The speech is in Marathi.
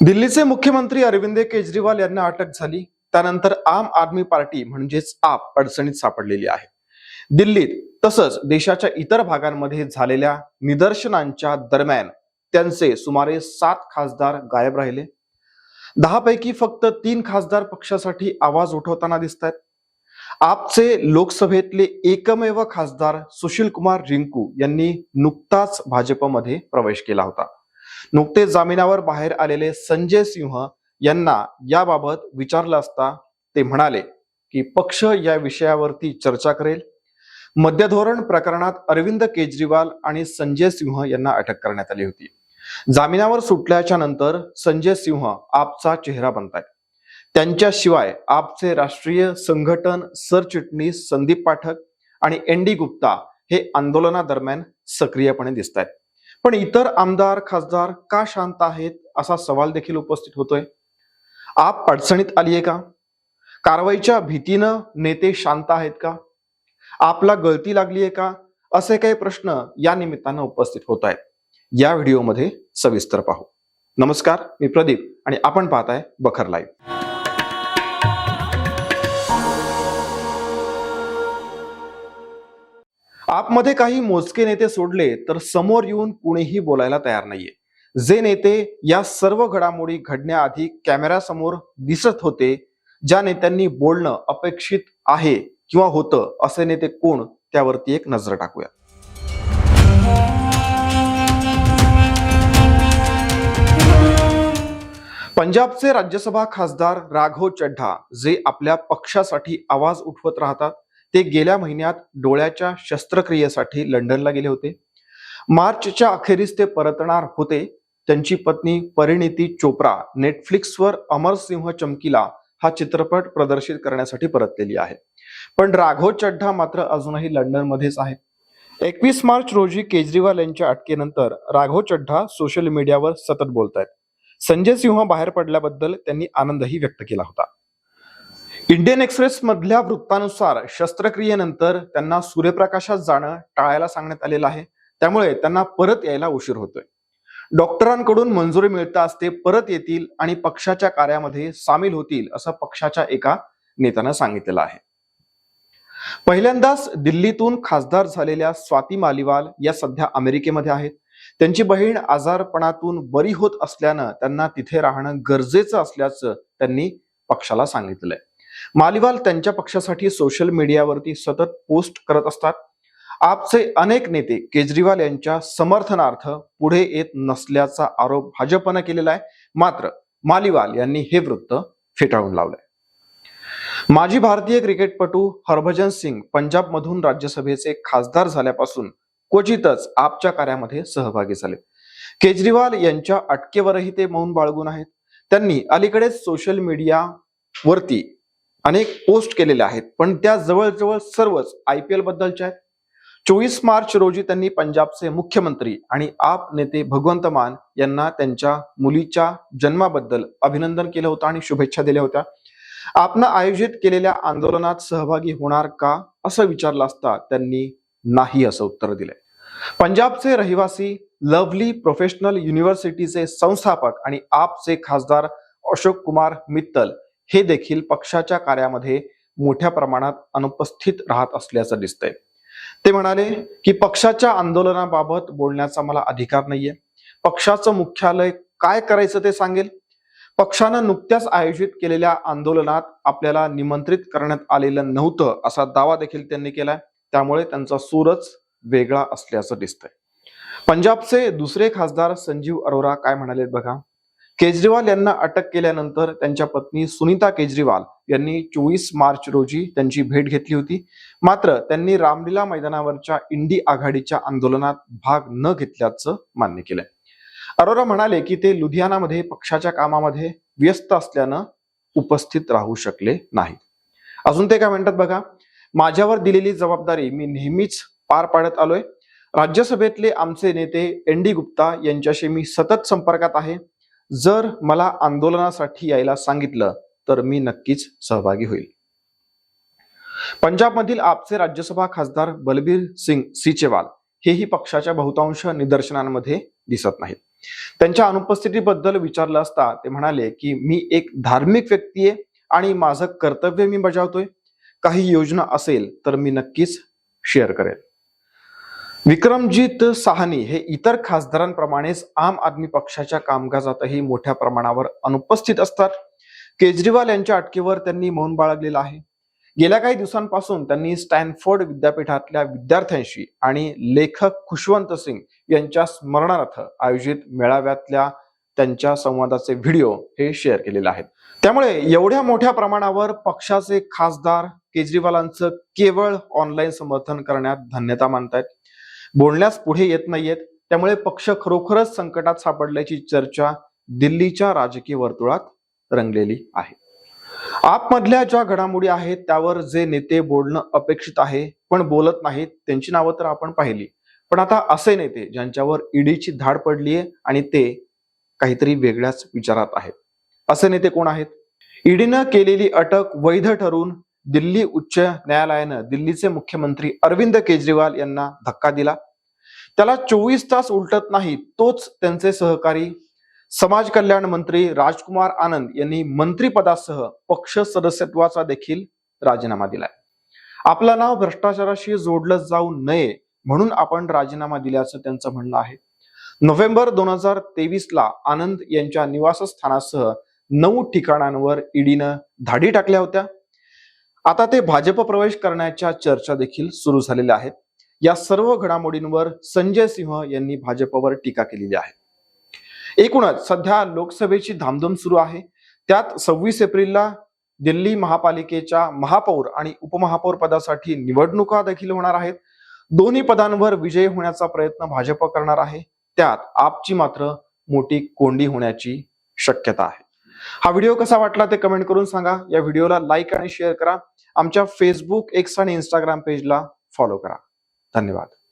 दिल्लीचे मुख्यमंत्री अरविंद केजरीवाल यांना अटक झाली. त्यानंतर आम आदमी पार्टी म्हणजेच आप अडचणीत सापडलेली आहे. दिल्लीत तसंच देशाच्या इतर भागांमध्ये झालेल्या निदर्शनांच्या दरम्यान त्यांचे सुमारे सात खासदार गायब राहिले. दहापैकी फक्त तीन खासदार पक्षासाठी आवाज उठवताना दिसत आहेत आपचे लोकसभेतले एकमेव खासदार सुशील कुमार रिंकू यांनी नुकताच भाजपमध्ये प्रवेश केला होता. नुकतेच जामिनावर बाहेर आलेले संजय सिंह यांना याबाबत विचारलं असता ते म्हणाले की पक्ष या विषयावरती चर्चा करेल. मध्यधोरण प्रकरणात अरविंद केजरीवाल आणि संजय सिंह यांना अटक करण्यात आली होती. जामिनावर सुटल्याच्या नंतर संजय सिंह आपचा चेहरा बनताय त्यांच्याशिवाय आपचे राष्ट्रीय संघटन सरचिटणीस संदीप पाठक आणि एन डी गुप्ता हे आंदोलनादरम्यान सक्रियपणे दिसत आहेत पण इतर आमदार खासदार का शांत आहेत असा सवाल देखील उपस्थित होतोय. आप अडचणीत आलीये का? कारवाईच्या भीतीनं नेते शांत आहेत का? आपला गळती लागलीये का? असे काही प्रश्न या निमित्तानं उपस्थित होत आहेत या व्हिडिओमध्ये सविस्तर पाहू. नमस्कार मी प्रदीप आणि आपण पाहताय बखर लाईव्ह. आपमध्ये काही मोजके नेते सोडले तर समोर येऊन कुणीही बोलायला तयार नाहीये. जे नेते या सर्व घडामोडी घडण्याआधी कॅमेऱ्यासमोर दिसत होते ज्या नेत्यांनी बोलणं अपेक्षित आहे किंवा होतं असे नेते कोण त्यावरती एक नजर टाकूया. पंजाबचे राज्यसभा खासदार राघव चड्ढा जे आपल्या पक्षासाठी आवाज उठवत राहतात ते गेल्या महिन्यात डोळ्याच्या शस्त्रक्रियेसाठी लंडनला गेले होते. मार्चच्या अखेरीस ते परतणार होते. त्यांची पत्नी परिणिती चोप्रा नेटफ्लिक्सवर अमर सिंह चमकीला हा चित्रपट प्रदर्शित करण्यासाठी परतलेली आहे. पण राघव चड्ढा मात्र अजूनही लंडनमध्येच आहे. एकवीस मार्च रोजी केजरीवाल यांच्या अटकेनंतर राघव चड्ढा सोशल मीडियावर सतत बोलत आहेत संजय सिंह बाहेर पडल्याबद्दल त्यांनी आनंदही व्यक्त केला होता. इंडियन एक्सप्रेस मधल्या वृत्तानुसार शस्त्रक्रियेनंतर त्यांना सूर्यप्रकाशात जाणं टाळायला सांगण्यात आलेलं आहे. त्यामुळे त्यांना परत यायला उशीर होतोय. डॉक्टरांकडून मंजुरी मिळताच ते परत येतील आणि पक्षाच्या कार्यामध्ये सामील होतील असं पक्षाच्या एका नेत्यानं सांगितलेलं आहे. पहिल्यांदाच दिल्लीतून खासदार झालेल्या स्वाती मालिवाल या सध्या अमेरिकेमध्ये आहेत. त्यांची बहीण आजारपणातून बरी होत असल्यानं त्यांना तिथे राहणं गरजेचं असल्याचं त्यांनी पक्षाला सांगितलंय. मालिवाल त्यांच्या पक्षासाठी सोशल मीडियावरती सतत पोस्ट करत असतात. आपचे अनेक नेते केजरीवाल यांच्या समर्थनार्थ पुढे येत नसल्याचा आरोप भाजपनं केलेला आहे. मात्र मालिवाल यांनी हे वृत्त फेटाळून लावलंय. माजी भारतीय क्रिकेटपटू हरभजन सिंग पंजाबमधून राज्यसभेचे खासदार झाल्यापासून क्वचितच आपच्या कार्यामध्ये सहभागी झाले. केजरीवाल यांच्या अटकेवरही ते मौन बाळगून आहेत. त्यांनी अलीकडेच सोशल मीडियावरती अनेक पोस्ट केलेल्या आहेत पण त्या जवळजवळ सर्वच आय पी एल बद्दलच्या आहेत. चोवीस मार्च रोजी त्यांनी पंजाबचे मुख्यमंत्री आणि आप नेते भगवंत मान यांना त्यांच्या मुलीच्या जन्माबद्दल अभिनंदन केलं होतं आणि शुभेच्छा दिल्या होत्या. आपनं आयोजित केलेल्या आंदोलनात सहभागी होणार का असं विचारलं असता त्यांनी नाही असं उत्तर दिलंय. पंजाबचे रहिवासी लवली प्रोफेशनल युनिव्हर्सिटीचे संस्थापक आणि आपचे खासदार अशोक कुमार मित्तल हे देखील पक्षाच्या कार्यामध्ये मोठ्या प्रमाणात अनुपस्थित राहत असल्याचं दिसतंय. ते म्हणाले की पक्षाच्या आंदोलनाबाबत बोलण्याचा मला अधिकार नाहीये. पक्षाचं मुख्यालय काय करायचं ते सांगेल? पक्षानं नुकत्याच आयोजित केलेल्या आंदोलनात आपल्याला निमंत्रित करण्यात आलेलं नव्हतं असा दावा देखील त्यांनी केलाय. त्यामुळे त्यांचा सूरच वेगळा असल्याचं दिसतंय. पंजाबचे दुसरे खासदार संजीव अरोरा काय म्हणाले बघा? केजरीवाल यांना अटक केल्यानंतर त्यांच्या पत्नी सुनीता केजरीवाल यांनी चोवीस मार्च रोजी त्यांची भेट घेतली होती. मात्र त्यांनी रामलीला मैदानावरच्या इंडी आघाडीच्या आंदोलनात भाग न घेतल्याचं मान्य केलंय. अरोरा म्हणाले की ते लुधियानामध्ये पक्षाच्या कामामध्ये व्यस्त असल्यानं उपस्थित राहू शकले नाहीत. अजून ते काय म्हणतात बघा? माझ्यावर दिलेली जबाबदारी मी नेहमीच पार पाडत आलोय. राज्यसभेतले आमचे नेते एन डी गुप्ता यांच्याशी मी सतत संपर्कात आहे. जर मला आंदोलनासाठी यायला सांगितलं तर मी नक्कीच सहभागी होईल. पंजाबमधील आपचे राज्यसभा खासदार बलबीर सिंग सिचेवाल हेही पक्षाच्या बहुतांश निदर्शनांमध्ये दिसत नाहीत. त्यांच्या अनुपस्थितीबद्दल विचारलं असता ते म्हणाले की मी एक धार्मिक व्यक्ती आहे आणि माझं कर्तव्य मी बजावतोय. काही योजना असेल तर मी नक्कीच शेअर करेल विक्रमजीत साहनी हे इतर खासदारांप्रमाणेच आम आदमी पक्षाच्या कामकाजातही मोठ्या प्रमाणावर अनुपस्थित असतात. केजरीवाल यांच्या अटकेवर त्यांनी मौन बाळगलेलं आहे. गेल्या काही दिवसांपासून त्यांनी स्टॅनफोर्ड विद्यापीठातल्या विद्यार्थ्यांशी आणि लेखक खुशवंत सिंग यांच्या स्मरणार्थ आयोजित मेळाव्यातल्या त्यांच्या संवादाचे व्हिडिओ हे शेअर केलेले आहेत. त्यामुळे एवढ्या मोठ्या प्रमाणावर पक्षाचे खासदार केजरीवालांचं केवळ ऑनलाईन समर्थन करण्यात धन्यता मानतायत. बोलण्यास पुढे येत नाहीयेत. त्यामुळे पक्ष खरोखरच संकटात सापडल्याची चर्चा दिल्लीच्या राजकीय वर्तुळात रंगलेली आहे. आपमधल्या ज्या घडामोडी आहेत त्यावर जे नेते बोलणं अपेक्षित आहे पण बोलत नाहीत त्यांची नावं तर आपण पाहिली. पण आता असे नेते ज्यांच्यावर ईडीची धाड पडलीये आणि ते काहीतरी वेगळ्याच विचारात आहेत. असे नेते कोण आहेत? ईडीनं केलेली अटक वैध ठरून दिल्ली उच्च न्यायालयानं दिल्लीचे मुख्यमंत्री अरविंद केजरीवाल यांना धक्का दिला. त्याला चोवीस तास उलटत नाही तोच त्यांचे सहकारी. समाज कल्याण मंत्री राजकुमार आनंद यांनी मंत्रिपदासह पक्ष सदस्यत्वाचा देखील राजीनामा दिलाय. आपलं नाव भ्रष्टाचाराशी जोडलं जाऊ नये म्हणून आपण राजीनामा दिल्याचं त्यांचं म्हणणं आहे. नोव्हेंबर दोन हजार तेवीस ला आनंद यांच्या निवासस्थानासह नऊ ठिकाणांवर ईडीनं धाडी टाकल्या होत्या. आता ते भाजप प्रवेश करण्याच्या चर्चा देखील सुरू झालेल्या आहेत. या सर्व घडामोडींवर संजय सिंह यांनी भाजपवर टीका केलेली आहे. एकूणच सध्या लोकसभेची धामधूम सुरू आहे. त्यात सव्वीस एप्रिलला दिल्ली महापालिकेच्या महापौर आणि उपमहापौर पदासाठी निवडणुका देखील होणार आहेत. दोन्ही पदांवर विजयी होण्याचा प्रयत्न भाजप करणार आहे. त्यात आपची मात्र मोठी कोंडी होण्याची शक्यता आहे. हा व्हिडिओ कसा वाटला ते कमेंट करून सांगा. या व्हिडिओला लाईक आणि शेअर करा. आमच्या फेसबुक एक्स आणि इंस्टाग्राम पेजला फॉलो करा. धन्यवाद.